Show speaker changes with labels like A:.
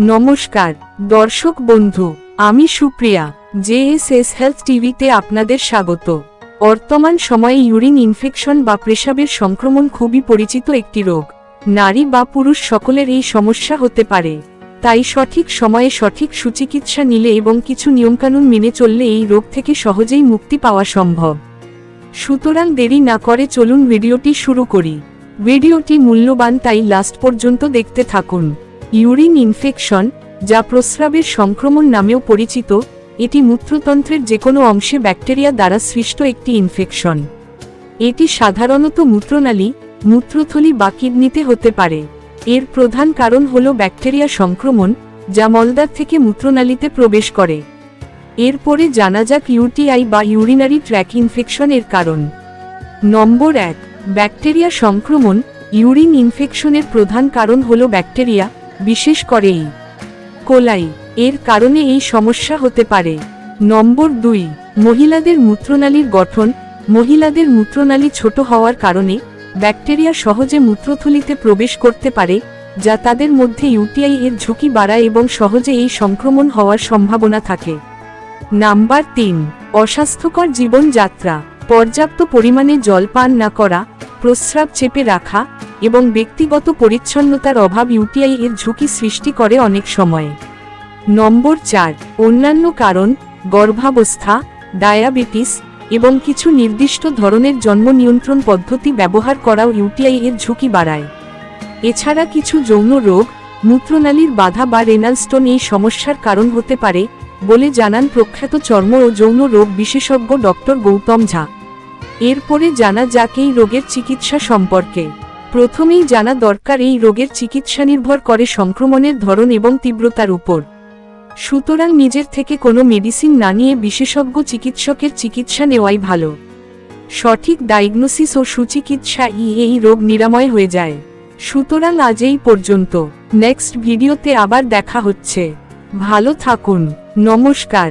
A: নমস্কার, দর্শক বন্ধু, আমি সুপ্রিয়া জেএসএস হেলথ টিভিতে আপনাদের স্বাগত। বর্তমান সময়ে ইউরিন ইনফেকশন বা পেশাবের সংক্রমণ খুবই পরিচিত একটি রোগ। নারী বা পুরুষ সকলের এই সমস্যা হতে পারে। তাই সঠিক সময়ে সঠিক সুচিকিৎসা নিলে এবং কিছু নিয়মকানুন মেনে চললে এই রোগ থেকে সহজেই মুক্তি পাওয়া সম্ভব। সুতরাং দেরি না করে চলুন ভিডিওটি শুরু করি। ভিডিওটি মূল্যবান, তাই লাস্ট পর্যন্ত দেখতে থাকুন। ইউরিন ইনফেকশন, যা প্রস্রাবের সংক্রমণ নামেও পরিচিত, এটি মূত্রতন্ত্রের যে কোনো অংশে ব্যাকটেরিয়া দ্বারা সৃষ্ট একটি ইনফেকশন। এটি সাধারণত মূত্রনালী, মূত্রথলি বা কিডনিতে হতে পারে। এর প্রধান কারণ হল ব্যাকটেরিয়া সংক্রমণ, যা মলদার থেকে মূত্রনালীতে প্রবেশ করে। এরপরে জানা যাক ইউটিআই বা ইউরিনারি ট্র্যাক ইনফেকশনের কারণ। নম্বর এক, ব্যাকটেরিয়া সংক্রমণ, ইউরিন ইনফেকশনের প্রধান কারণ হল ব্যাকটেরিয়া বিশেষ করে এই কোলাই, এর কারণে এই সমস্যা হতে পারে। নম্বর দুই, মহিলাদের মূত্রনালীর গঠন। মহিলাদের মূত্রনালী ছোট হওয়ার কারণে ব্যাকটেরিয়া সহজে মূত্রথলিতে প্রবেশ করতে পারে, যা তাদের মধ্যে ইউটিআই এর ঝুঁকি বাড়ায় এবং সহজে এই সংক্রমণ হওয়ার সম্ভাবনা থাকে। নাম্বার তিন, অস্বাস্থ্যকর জীবনযাত্রা। পর্যাপ্ত পরিমাণে জল পান না করা, প্রস্রাব চেপে রাখা এবং ব্যক্তিগত পরিচ্ছন্নতার অভাব ইউটিআই এর ঝুঁকি সৃষ্টি করে অনেক সময়ে। নম্বর চার, অন্যান্য কারণ, গর্ভাবস্থা, ডায়াবেটিস এবং কিছু নির্দিষ্ট ধরনের জন্ম নিয়ন্ত্রণ পদ্ধতি ব্যবহার করাও ইউটিআই এর ঝুঁকি বাড়ায়। এছাড়া কিছু যৌন রোগ, মূত্রনালীর বাধা বা রেনাল স্টোন এই সমস্যার কারণ হতে পারে বলে জানান প্রখ্যাত চর্ম ও যৌন রোগ বিশেষজ্ঞ ডক্টর গৌতম ঝা। এরপরে জানা যাক এই রোগের চিকিৎসা সম্পর্কে। প্রথমেই জানা দরকার এই রোগের চিকিৎসা নির্ভর করে সংক্রমণের ধরন এবং তীব্রতার উপর। সুতরাং নিজের থেকে কোনো মেডিসিন না নিয়ে বিশেষজ্ঞ চিকিৎসকের চিকিৎসা নেওয়াই ভালো। সঠিক ডায়াগনোসিস ও সুচিকিৎসা ই এই রোগ নিরাময় হয়ে যায়। সুতরাং আজ এই পর্যন্ত। নেক্সট ভিডিওতে আবার দেখা হচ্ছে। ভালো থাকুন। নমস্কার।